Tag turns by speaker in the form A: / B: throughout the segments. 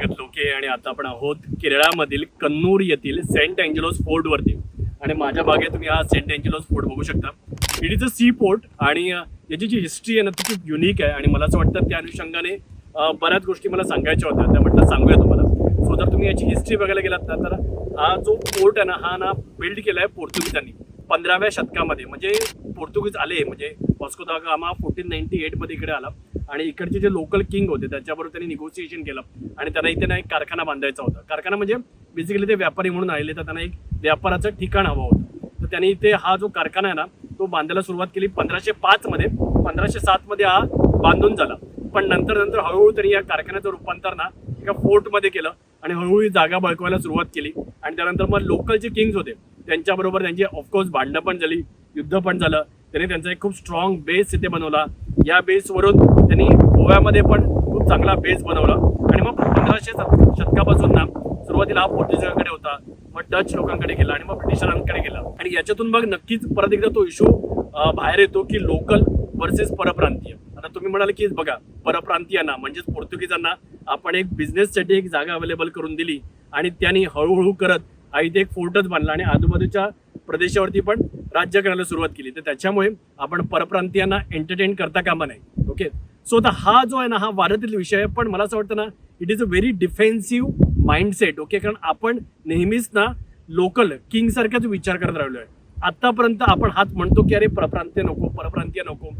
A: स्वागत लोके आणि आता आपण आहोत केरळामधील कन्नूर येथील सेंट अँजेलोस फोर्ट वरती आणि माझ्या मागे तुम्ही हा सेंट अँजेलोस फोर्ट बघू शकता. It is a sea port आणि याची जी हिस्ट्री आहे ना ती खूप युनिक आहे. आणि मला असं वाटतं त्या अनुषंगाने बऱ्याच गोष्टी मला सांगायच्या होत्या. त्या म्हटलं सांगूया तुम्हाला. सो जर तुम्ही याची हिस्ट्री बघायला गेलात ना तर हा जो फोर्ट आहे ना हा ना बिल्ड केला आहे पोर्तुगीजांनी. पंधराव्या शतकामध्ये. म्हणजे पोर्तुगीज आले म्हणजे वास्को दा गामा फोर्टीन नाईन्टी एटमध्ये इकडे आला. आणि इकडचे जे लोकल किंग होते त्याच्याबरोबर त्यांनी निगोसिएशन केलं. आणि त्यांना इथे ना एक कारखाना बांधायचा होता. कारखाना म्हणजे बेसिकली ते व्यापारी म्हणून आलेले तर त्यांना एक व्यापाराचं ठिकाण हवं होतं. तर त्यांनी इथे हा जो कारखाना आहे ना तो बांधायला सुरुवात केली पंधराशे पाचमध्ये पंधराशे सातमध्ये हा बांधून झाला. पण नंतर नंतर हळूहळू त्यांनी या कारखान्याचं रूपांतर ना एका फोर्टमध्ये केलं आणि हळूहळू जागा बळकवायला सुरुवात केली. आणि त्यानंतर मग लोकल जे किंग्स होते त्यांच्याबरोबर त्यांची ऑफकोर्स भांडणं पण झाली युद्ध पण झालं. त्यांनी त्यांचा एक खूप स्ट्रॉंग बेस इथे बनवला. या बेसवरून त्यांनी गोव्यामध्ये पण खूप चांगला बेस बनवला. आणि मग पंधराशे शतकापासून ना सुरुवातीला हा पोर्तुगीजांकडे होता. मग डच लोकांकडे गेला आणि मग ब्रिटिशांकडे गेला. आणि याच्यातून मग नक्कीच परत एकदा तो इश्यू बाहेर येतो की लोकल वर्सेस परप्रांतीय. आता तुम्ही म्हणाल की बघा परप्रांतीयांना म्हणजेच पोर्तुगीजांना आपण एक बिझनेससाठी एक जागा अवेलेबल करून दिली आणि त्यांनी हळूहळू करत आ एक फोर्टच बांधला आणि आजूबाजूच्या प्रदेशावरती पण राज्य करायला सुरुवात केली. तर त्याच्यामुळे आपण परप्रांतीयांना एंटरटेन करता कामा नाही ओके सो आता हा जो आहे ना हा वादातील विषय आहे. पण मला असं वाटतं ना it is a very defensive mindset okay कारण आपण नेहमीच ना लोकल किंगसारख्याच विचार करत राहिलो आहे आतापर्यंत आपण हात म्हणतो की अरे परप्रांतीय नको परप्रांतीय नको.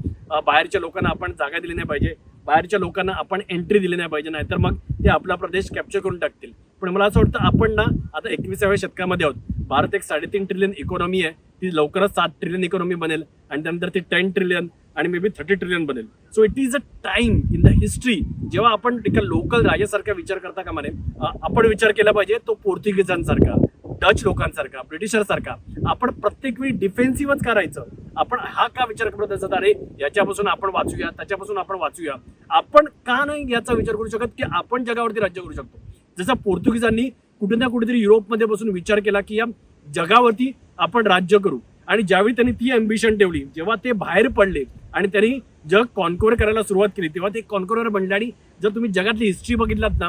A: बाहेरच्या लोकांना आपण जागा दिली नाही पाहिजे. बाहेरच्या लोकांना आपण एंट्री दिली नाही पाहिजे. नाहीतर मग ते आपला प्रदेश कॅप्चर करून टाकतील. पण मला असं वाटतं आपण ना आता एकविसाव्या शतकामध्ये आहोत. भारत एक साडेतीन ट्रिलियन इकॉनॉमी आहे. ती लवकरच सात ट्रिलियन इकॉनॉमी बनेल आणि त्यानंतर ती टेन ट्रिलियन आणि मे बी थर्टी ट्रिलियन बनेल. So it is a time in the history जेव्हा आपण एका लोकल राजासारखा विचार करता का म्हणे आपण विचार केला पाहिजे तो पोर्तुगीजांसारखा डच लोकांसारखा ब्रिटिशरसारखा आपण प्रत्येक वेळी डिफेन्सिव्हच करायचं. आपण हा का विचार करत असत? अरे याच्यापासून आपण वाचूया त्याच्यापासून आपण वाचूया. आपण का नाही याचा विचार करू शकत की आपण जगावरती राज्य करू शकतो? जसं पोर्तुगीजांनी कुठे ना कुठेतरी युरोपमध्ये बसून विचार केला की या जगावरती आपण राज्य करू. आणि ज्यावेळी त्यांनी ती अम्बिशन ठेवली जेव्हा ते बाहेर पडले आणि त्यांनी जग कॉन्कोर करायला सुरुवात केली तेव्हा ते कॉन्कोर बनले. आणि जर तुम्ही जगातली हिस्ट्री बघितलात ना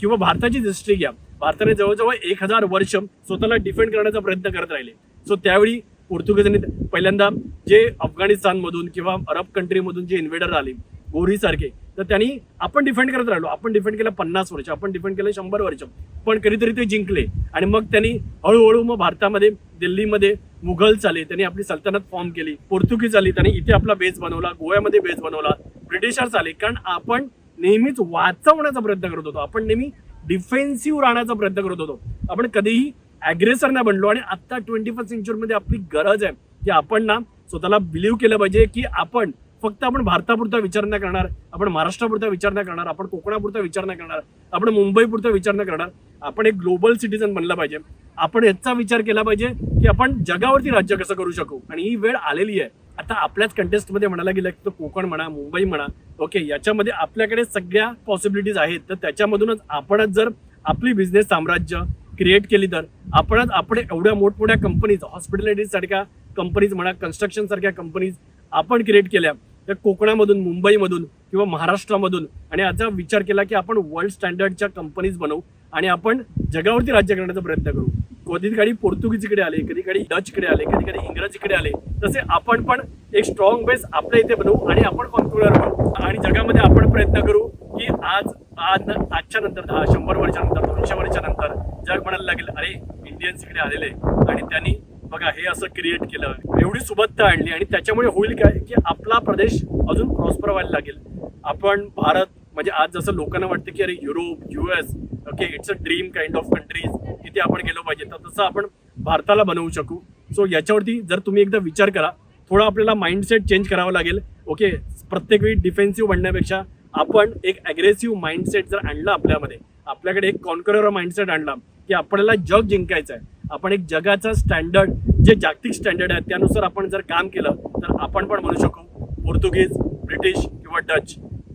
A: किंवा भारताचीच हिस्ट्री घ्या भारताने जवळजवळ एक हजार वर्ष स्वतःला डिफेंड करण्याचा प्रयत्न करत राहिले. सो त्यावेळी पोर्तुगीजांनी पहिल्यांदा जे अफगाणिस्तानमधून किंवा अरब कंट्रीमधून जे इन्व्हेडर आले गोरीसारखे तर त्यांनी आपण डिफेंड करत राहिलो. आपण डिफेंड केलं पन्नास वर्ष आपण डिफेंड केलं शंभर वर्ष. पण कधीतरी ते जिंकले. आणि मग त्यांनी हळूहळू मग भारतामध्ये दिल्लीमध्ये मुघल्स आले त्यांनी आपली सल्तनत फॉर्म केली. पोर्तुगीज आली. त्यांनी इथे आपला बेस बनवला. गोव्यामध्ये बेस बनवला. ब्रिटिशर्स आले. कारण आपण नेहमीच वाचवण्याचा प्रयत्न करत होतो. आपण नेहमी डिफेन्सिव्ह राहण्याचा प्रयत्न करत होतो. आपण कधीही अग्रेसर नाही बनलो. आणि आता ट्वेंटी फर्स्ट सेंचुरीमध्ये आपली गरज आहे की आपण ना स्वतःला बिलीव्ह केलं पाहिजे की आपण फक्त आपण भारतापुरता विचार नाही करणार आपण महाराष्ट्रापुरता विचार नाही करणार आपण कोकणापुरता विचार नाही करणार आपण मुंबईपुरता विचार नाही करणार. आपण एक ग्लोबल सिटीजन बनलं पाहिजे. आपण याचा विचार केला पाहिजे की आपण जगावरती राज्य कसं करू शकू? आणि ही वेळ आलेली आहे. आता आपल्याच कंटेस्टमध्ये म्हणायला गेलं की तो कोकण म्हणा मुंबई म्हणा ओके याच्यामध्ये आपल्याकडे सगळ्या पॉसिबिलिटीज आहेत. तर त्याच्यामधूनच आपणच जर आपली बिझनेस साम्राज्य क्रिएट केली तर आपणच आपण एवढ्या मोठमोठ्या कंपनीज हॉस्पिटॅलिटी सारख्या कंपनीज म्हणा कन्स्ट्रक्शन सारख्या कंपनीज आपण क्रिएट केल्या. तर कोकणामधून मुंबईमधून किंवा महाराष्ट्रामधून. आणि याचा विचार केला की आपण वर्ल्ड स्टँडर्डच्या कंपनीज बनवू आणि आपण जगावरती राज्य करण्याचा प्रयत्न करू. कधी काळी पोर्तुगीजकडे आले कधी डच डचकडे आले कधी कधी इंग्रजीकडे आले. तसे आपण पण एक स्ट्रॉंग बेस आपल्या इथे बनवू आणि आपण कॉन्क्युलर बनवू. आणि जगामध्ये आपण प्रयत्न करू की आज आज आजच्या नंतर दहा शंभर वर्षानंतर दोनशे वर्षानंतर जग म्हणायला लागेल अरे इंडियन्स इकडे आलेले आणि त्यांनी बघा हे असं क्रिएट केलं. एवढी सुबत्ता आणली आणि त्याच्यामुळे होईल काय की आपला प्रदेश अजून प्रॉस्पर व्हायला लागेल. आपण भारत म्हणजे आज जसं लोकांना वाटतं की अरे Europe US okay it's a dream kind of countries तिथे आपण गेलो पाहिजे. तर तसं आपण भारताला बनवू शकू. सो याच्यावरती जर तुम्ही एकदा विचार करा थोडा आपल्याला माइंडसेट चेंज करावं लागेल. ओके प्रत्येक वेळी डिफेन्सिव्ह बनण्यापेक्षा आपण एक अग्रेसिव्ह माइंडसेट जर आणला आपल्यामध्ये आपल्याकडे एक कॉन्करर माइंडसेट आणला की आपल्याला जग जिंकायचं आहे आपण एक जगाचा स्टँडर्ड जे जागतिक स्टँडर्ड आहे त्यानुसार आपण जर काम केलं तर आपण पण म्हणू शकू पोर्तुगीज ब्रिटिश किंवा डच.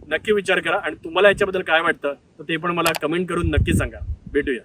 A: नक्की विचार करा आणि तुम्हाला याच्याबद्दल काय वाटतं तर ते पण मला कमेंट करून नक्की सांगा. भेटूया.